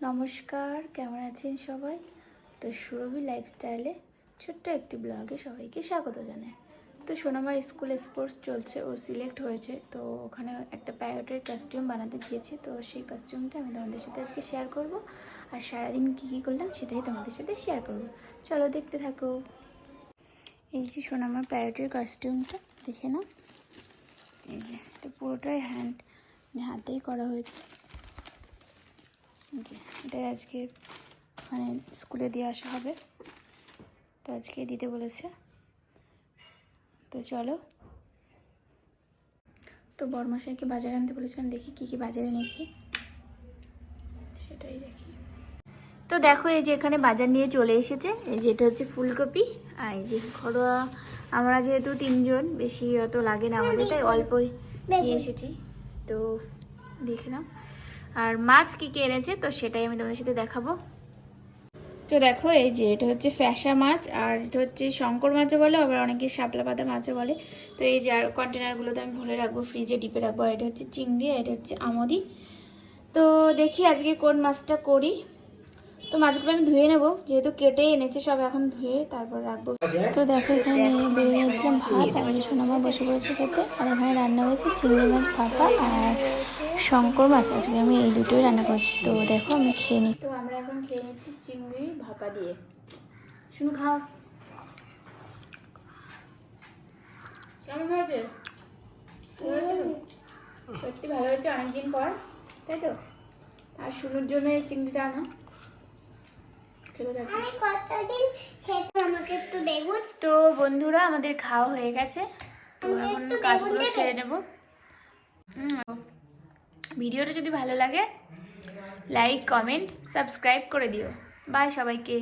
নমস্কার, কেমন আছেন সবাই? তো সুরভি লাইফস্টাইলে ছোট্ট একটি ব্লগে সবাইকে স্বাগত জানাই। তো সোনামার স্কুল স্পোর্টস চলছে, ও সিলেক্ট হয়েছে, তো ওখানে একটা প্যারটের কাস্টিউম বানাতে দিয়েছে, তো সেই কাস্টিউমটা আমি তোমাদের সাথে আজকে শেয়ার করব। আর সারাদিন কী কী করলাম সেটাই তোমাদের সাথে শেয়ার করব। চলো দেখতে থাকো। এই যে সোনামার প্যারটের কাস্টিউমটা দেখে নাও। এই যে, এটা পুরোটাই হ্যান্ড হাতেই করা হয়েছে। যে এটা আজকে মানে স্কুলে দিয়ে আসা হবে। তো আজকে দিতে বলেছে। তো চলো। তো বরমাসাইকে বাজার আনতে বলেছিলাম দেখি কী কী বাজারে এনেছি। সেটাই দেখি। তো দেখো এই যে এখানে বাজার নিয়ে চলে এসেছে। এই যে এটা হচ্ছে ফুলকপি আর এই যে ঘরোয়া। আমরা যেহেতু তিনজন বেশি অত লাগে না আমাদের তাই অল্পই নিয়ে এসেছি। তো দেখে নাও। আর মাছ কী কী এনেছে, তো সেটাই আমি তোমাদের সাথে দেখাবো। তো দেখো, এই যে এটা হচ্ছে ফ্যাসা মাছ, আর এটা হচ্ছে শঙ্কর মাছও বলে, আবার অনেকে শাপলা পাতা মাছও বলে। তো এই যে আর কন্টেনারগুলোতে আমি ভরে রাখব ফ্রিজে ডিপে রাখব এটা হচ্ছে চিংড়ি, আর এটা হচ্ছে আমদি। তো দেখি আজকে কোন মাছটা করি। তো মাছগুলো আমি ধুয়ে নেব যেহেতু কেটে এনেছে সব এখন ধুয়ে তারপর রাখব। তো দেখো এখানে বেরিয়ে গেছিলাম ভাত আর সোনামা বসে বসে খেতে। আর এখানে রান্না হয়েছে চিংড়ি মাছ ভাপা আর শঙ্কর মাছ। আজকে আমি এই দুটোই রান্না করছি। তো দেখো আমি খেয়ে নিই তো আমরা এখন খেয়ে নিচ্ছি চিংড়ি ভাপা দিয়ে। শুনু খাও। কেমন হয়েছে? ভালো হয়েছে তো? সত্যি ভালো হয়েছে অনেকদিন পর তাই তো? আর শুনুর জন্য এই চিংড়িটা আনো খেতে থাকি আমি কতদিন খেতে আমাকে একটু বেগুন তো বন্ধুরা আমাদের খাওয়া হয়ে গেছে। তো এখন কাজগুলো সেরে নেব। হুম, ভিডিওটা যদি ভালো লাগে লাইক কমেন্ট সাবস্ক্রাইব করে দিও। বাই সবাইকে।